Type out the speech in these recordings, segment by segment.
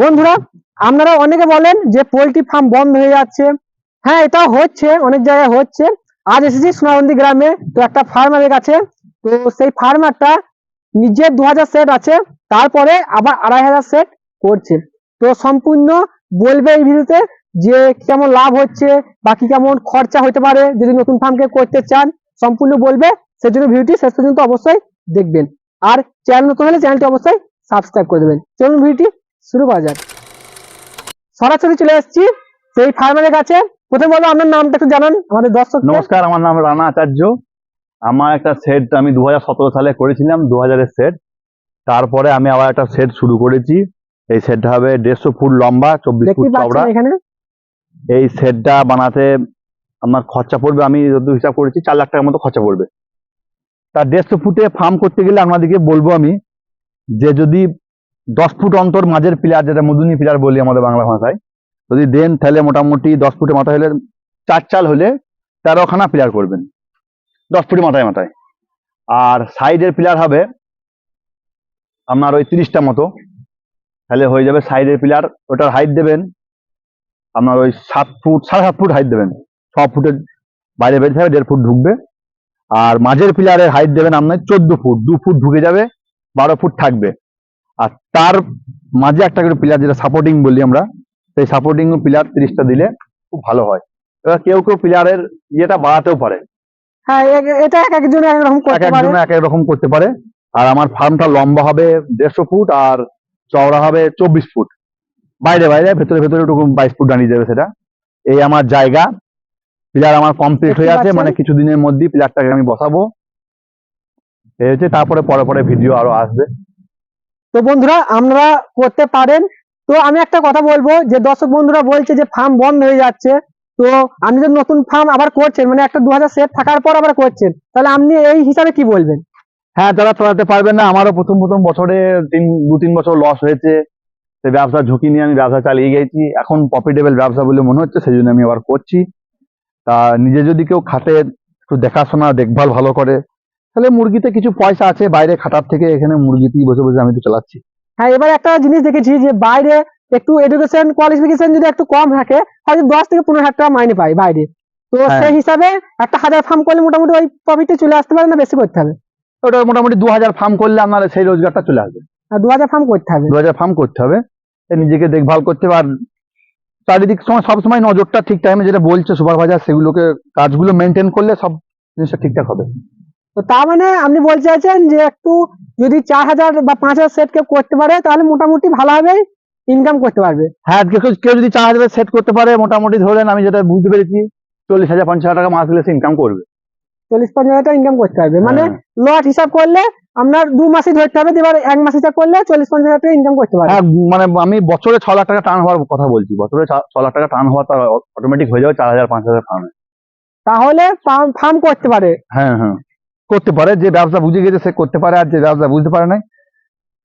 বন্ধুরা, আপনারা অনেকে বলেন যে পোলট্রি ফার্ম বন্ধ হয়ে যাচ্ছে। হ্যাঁ এটা হচ্ছে, অনেক জায়গায় হচ্ছে। আজ এসেছি সোনাবন্দি গ্রামে, তো একটা ফার্মারের কাছে। তো সেই ফার্মারটা নিজের দু হাজার সেট আছে, তারপরে আবার আড়াই হাজার সেট করছে। তো সম্পূর্ণ বলবে এই ভিডিওতে যে কেমন লাভ হচ্ছে বা কি কেমন খরচা হতে পারে যদি নতুন ফার্মকে করতে চান। সম্পূর্ণ বলবে, সেজন্য ভিডিওটি শেষ পর্যন্ত অবশ্যই দেখবেন। আর চ্যানেল নতুন হলে চ্যানেলটি অবশ্যই সাবস্ক্রাইব করে দেবেন। চলুন ভিডিওটি শুরু করা যাক। সরাসরি চলে এসেছি সেই ফার্মারের কাছে। প্রথমে বলব আপনার নামটা একটু জানান আমাদের দর্শক নমস্কার আমার নাম রানা আচার্য। আমার একটা সেট আমি দু হাজার সতেরো সালে করেছিলাম দু হাজারের সেট তারপরে আমি আবার একটা সেট শুরু করেছি। এই সেটটা হবে দেড়শো ফুট লম্বা চব্বিশ ফুট চওড়া। এখানে? এই সেটটা বানাতে আমার খরচা পড়বে আমি যত হিসাব করেছি চার লাখ টাকার মতো খরচা পড়বে। তার দেড়শো ফুটে ফার্ম করতে গেলে আপনাদেরকে বলব আমি যে যদি দশ ফুট অন্তর মাঝের পিলার যেটা মধুনি পিলার বলি আমাদের বাংলা ভাষায়, যদি দেন তাহলে মোটামুটি দশ ফুটে মাথা হলে, চার চাল হলে তেরোখানা পিলার করবেন, দশ ফুটের মাথায় মাথায়। আর সাইডের পিলার হবে আপনার ওই তিরিশটা মতো, তাহলে হয়ে যাবে সাইডের পিলার ওটার হাইট দেবেন, আপনার ওই সাত ফুট, সাড়ে সাত ফুট হাইট দেবেন, ছ ফুটের বাইরে বেরিয়ে থাকবে দেড় ফুট ঢুকবে। আর মাঝের পিলারের হাইট দেবেন আপনার চোদ্দ ফুট, দু ফুট ঢুকে যাবে, বারো ফুট থাকবে। আর তার মাঝে একটা করে পিলার যেটা সাপোর্টিং বলি আমরা সেই সাপোর্টিং পিলার তিরিশটা দিলে খুব ভালো হয়। এবার কেউ কেউ পিলারের ইয়েটা বাড়াতেও পারে। হ্যাঁ এটা এক একজন এক রকম এক করতে পারে। একজন এক এক রকম করতে পারে। আর আমার ফার্মটা লম্বা হবে দেড়শো ফুট আর চওড়া হবে চব্বিশ ফুট। বাইরে বাইরে ভেতরে ভেতরে বাইশ ফুট দাঁড়িয়ে যাবে সেটা। এই আমার জায়গা। পিলার আমার কমপ্লিট হয়ে আছে মানে কিছুদিনের মধ্যেই পিলারটাকে আমি বসাবো। এই হচ্ছে তারপরে পরে পরে ভিডিও আরও আসবে। তো বন্ধুরা আপনারা করতে পারেন। তো আমি একটা কথা বলব, যে দর্শক বন্ধুরা বলছে যে ফার্ম বন্ধ হয়ে যাচ্ছে। তো আপনি যদি নতুন ফার্ম আবার করছেন মানে একটা দু হাজার থাকার পর আবার করছেন, তাহলে আপনি এই হিসাবে কি বলবেন? হ্যাঁ যারা চালাতে পারবেন না। আমারও প্রথম প্রথম বছরে তিন, দু, তিন বছর লস হয়েছে। সে ব্যবসার ঝুঁকি নিয়ে আমি ব্যবসা চালিয়ে গেছি। এখন প্রফিটেবল ব্যবসা বলে মনে হচ্ছে, সেই জন্য আমি আবার করছি। তা নিজে যদি কেউ খাটে একটু দেখাশোনা, দেখভাল ভালো করে তাহলে মুরগিতে কিছু পয়সা আছে বাইরে খাটার থেকে এখানে মুরগিতেই বসে বসে আমি তো চালাচ্ছি। হ্যাঁ এবার একটা জিনিস দেখেছি যে বাইরে একটু এডুকেশন কোয়ালিফিকেশন যদি একটু কম থাকে হয়তো দশ থেকে পনেরো হাজার টাকা মাইনে পায় বাইরে। তো হ্যাঁ। সেই হিসাবে একটা হাজার ফার্ম করলে মোটামুটি ওই প্রফিটে চলে আসতে পারে না বেশি করতে হবে? ওটা মোটামুটি দু হাজার ফার্ম করলে আপনার সেই রোজগারটা চলে আসবে। আর দু হাজার ফার্ম করতে হবে। দু হাজার ফার্ম করতে হবে নিজেকে দেখভাল করতে হবে আর চারিদিক সময় সবসময় নজরটা ঠিক টাইমে যেটা বলছে সুপারভাইজার সেগুলোকে কাজগুলো মেনটেন করলে সব জিনিসটা ঠিকঠাক হবে। তো তার মানে আপনি বলতে চাইছেন যে একটু যদি চার হাজার বা পাঁচ হাজার সেট কেউ করতে পারে তাহলে মোটামুটি ভালো ভালোভাবে ইনকাম করতে পারবে। হ্যাঁ কেউ কেউ যদি চার হাজার সেট করতে পারে মোটামুটি ধরেন আমি যেটা বুঝতে পেরেছি চল্লিশ হাজার পঞ্চাশ হাজার টাকা মাস গেলে ইনকাম করবে। চল্লিশ পঞ্চাশ হাজার টাকা ইনকাম করতে পারবে। মানে হ্যাঁ। লট হিসাব করলে আপনার দু মাসে ধরতে হবে এবার এক মাস হিসাব করলে চল্লিশ পঞ্চাশ হাজার টাকা ইনকাম করতে পারবে। হ্যাঁ মানে আমি বছরে ছ লাখ টাকা টার্ন হওয়ার কথা বলছি। বছরে ছ- লাখ টাকা টার্ন হওয়া তার অটোমেটিক হয়ে যাবে চার হাজার পাঁচ হাজার ফার্মে তাহলে ফার্ম করতে পারে। হ্যাঁ হ্যাঁ। করতে পারে যে ব্যবসা বুঝে গেছে সে করতে পারে আর যে ব্যবসা বুঝতে পারে না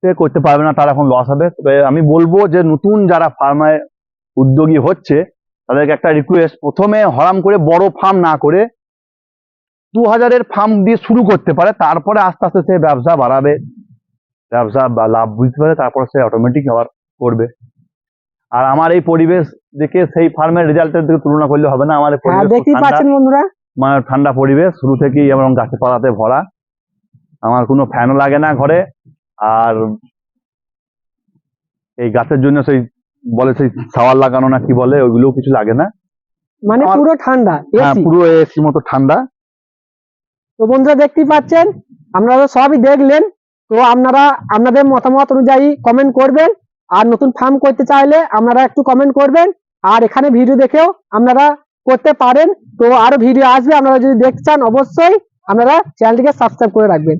সে করতে পারবে না তার এখন লস হবে। তবে আমি বলব যে নতুন যারা ফার্মায় উদ্যোগী হচ্ছে তাদেরকে একটা রিকোয়েস্ট প্রথমে হরাম করে বড় ফার্ম না করে দু হাজারের ফার্ম দিয়ে শুরু করতে পারে তারপরে আস্তে আস্তে সে ব্যবসা বাড়াবে। ব্যবসা বা লাভ বুঝতে পারে তারপর সে অটোমেটিক আবার করবে। আর আমার এই পরিবেশ দেখে সেই ফার্মের রেজাল্টের দিকে তুলনা করলে হবে না আমার হ্যাঁ দেখতেই পাচ্ছেন বন্ধুরা। মানে ঠান্ডা পরিবেশ শুরু থেকেই এবং গাছে পালাতে ভরা। আমার কোনো ফ্যানও লাগে না ঘরে। আর এই গাছের জন্য সেই বলে সেই সাওয়ার লাগানো না কি বলে ওইগুলোও কিছু লাগে না। মানে পুরো ঠান্ডা হ্যাঁ পুরো এসি মতো ঠান্ডা। তো বন্ধুরা দেখতেই পাচ্ছেন আপনারা সবই দেখলেন। তো আপনারা আপনাদের মতামত অনুযায়ী কমেন্ট করবেন। আর নতুন ফার্ম করতে চাইলে আপনারা একটু কমেন্ট করবেন। আর এখানে ভিডিও দেখেও আপনারা করতে পারেন। তো আরও ভিডিও আসবে, আপনারা যদি দেখতে চান, অবশ্যই আপনারা চ্যানেলটিকে সাবস্ক্রাইব করে রাখবেন।